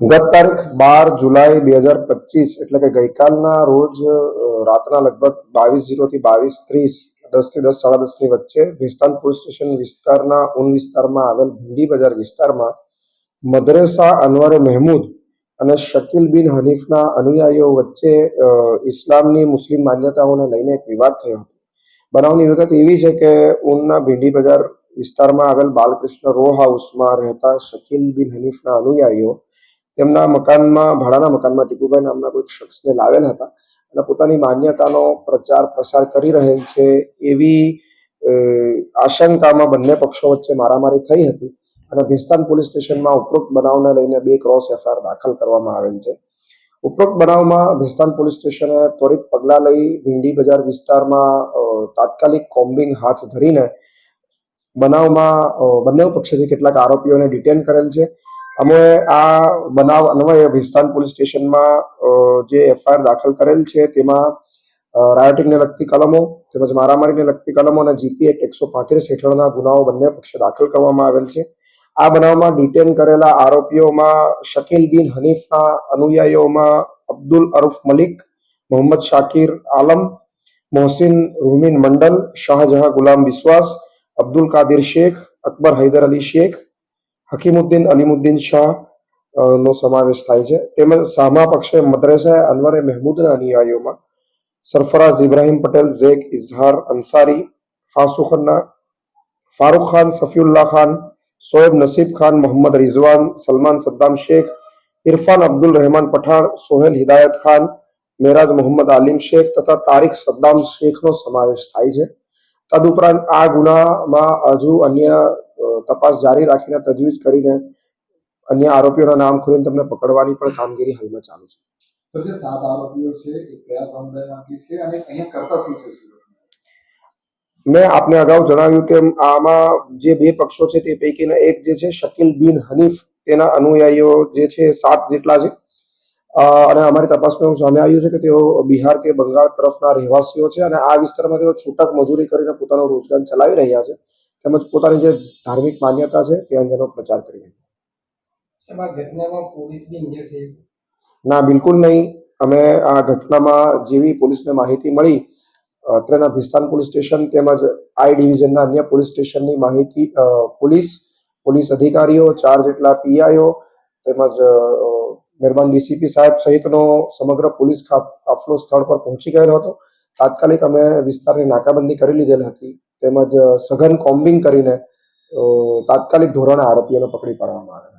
ગત તારીખ બાર જુલાઈ બે હજાર પચીસ, એટલે કે ગઈકાલના રોજ રાતના લગભગ બાવીસ જીરોથી બાવીસ ત્રીસ, દસથી દસ, સાડા દસની વચ્ચે ભેસ્તાન પોલીસ સ્ટેશન વિસ્તારના ઉન વિસ્તારમાં આવેલ ભીંડી બજાર વિસ્તારમાં મદરેસા અનવરે મહેમૂદ અને શકીલ બિન હનીફના અનુયાયીઓ વચ્ચે ઇસ્લામની મુસ્લિમ માન્યતાઓને લઈને એક વિવાદ થયો હતો. બનાવની વિગત એવી છે કે ઉનના ભીંડી બજાર વિસ્તારમાં આવેલ બાલકૃષ્ણ રો હાઉસમાં રહેતા શકીલ બિન હનીફના અનુયાયીઓ તેમના મકાનમાં, ભાડાના મકાનમાં ટીપુભાઈ નામના કોઈ શખ્સને લાવેલા હતા અને પોતાની માન્યતાનો પ્રચાર પ્રસાર કરી રહેલ છે એવી આશંકામાં બંને પક્ષો વચ્ચે મારામારી થઈ હતી અને ભેસ્તાન પોલીસ સ્ટેશનમાં ઉપરોક્ત બનાવને લઈને બે ક્રોસ એફઆઈઆર દાખલ કરવામાં આવેલ છે. ઉપરોક્ત બનાવમાં ભેસ્તાન પોલીસ સ્ટેશને ત્વરિત પગલાં લઈ ભીંડી બજાર વિસ્તારમાં તાત્કાલિક કોમ્બિંગ હાથ ધરીને બનાવમાં બંને પક્ષેથી કેટલાક આરોપીઓને ડિટેન કરેલ છે. અમે આ બનાવ અન્વયે વિસ્તાન પોલીસ સ્ટેશનમાં જે એફઆઈઆર દાખલ કરેલ છે, તેમાં રાયોટિંગને લગતી કલમો તેમજ મારામારીને લગતી કલમો અને જીપી એક્ટ એકસો પાંત્રીસ હેઠળના ગુનાઓ બંને પક્ષે દાખલ કરવામાં આવેલ છે. આ બનાવમાં ડિટેન કરેલા આરોપીઓમાં શકીલ બિન હનીફના અનુયાયીઓમાં અબ્દુલ અરુફ મલિક, મોહમ્મદ શાકિર આલમ, મોહસિન રૂમિન મંડલ, શાહજહાં ગુલામ વિશ્વાસ, અબ્દુલ કાદિર શેખ, અકબર હૈદર અલી શેખ હકીમુદ્દીન, અલીમુદ્દીન શાહ નો સમાવેશ થાય છે. તેમજ સામા પક્ષે મદ્રેસા, અનવરે મહેમૂદના અનુયાયીઓમાં સરફરાઝ ઇબ્રાહીમ પટેલ, ઝેક ઇઝહાર અંસારી ફાસુખન્ના ફારૂક ખાન, સફીઉલ્લાહ ખાન, સોએબ નસીબ ખાન, મોહમ્મદ રિઝવાન, સલમાન સદ્દામ શેખ, ઇરફાન અબ્દુલ રહેમાન પઠાણ, સોહેલ હિદાયત ખાન, મેરાજ મોહમ્મદ આલિમ શેખ તથા તારિક સદ્દામ શેખનો સમાવેશ થાય છે. તદુપરાંત આ ગુનામાં હજુ અન્ય તપાસ જારી રાખીને તજવીજ કરીને અન્ય આરોપીઓના નામ ખોલીને તમને પકડવાની પણ કામગીરી હાલમાં ચાલુ છે. સર જે સાત આરોપીઓ છે એ કયા સમુદાયમાંથી છે અને અહીંયા કરતા શું છે મેં આપને અગાઉ જણાવ્યું કે આમાં જે બે પક્ષો છે તે પૈકીના એક જે છે શકીલ બિન હનીફ તેના અનુયાયીઓ જે છે સાત જેટલા છે. અને અમારી તપાસમાં એવું સામે આવ્યું છે કે તેઓ બિહાર કે બંગાળ તરફના રહેવાસીઓ છે અને આ વિસ્તારમાં તેઓ છૂટક મજૂરી કરીને પોતાનો રોજગાર ચલાવી રહ્યા છે. તેમજ પોતાની જે ધાર્મિક માન્યતા છે તે અંગેનો પ્રચાર કરી રહ્યા છે. ના બિલકુલ નહીં. અમે આ ઘટનામાં જેવી પોલીસને માહિતી મળી અત્રેના ભિસ્તાન પોલીસ સ્ટેશન તેમજ આઈ ડિવિઝનના અન્ય પોલીસ સ્ટેશનની માહિતી પોલીસ પોલીસ અધિકારીઓ ચાર જેટલા પીઆઈઓ તેમજ મહેરબાન ડીસીપી સાહેબ સહિતનો સમગ્ર પોલીસ કાફ- કાફલો સ્થળ પર પહોંચી ગયેલો હતો. તાત્કાલિક અમે વિસ્તારની નાકાબંધી કરી લીધેલ હતી. તેમજ સઘન કોમ્બિંગ કરીને તાત્કાલિક ધોરણે આરોપીઓને પકડી પાડવામાં આવ્યા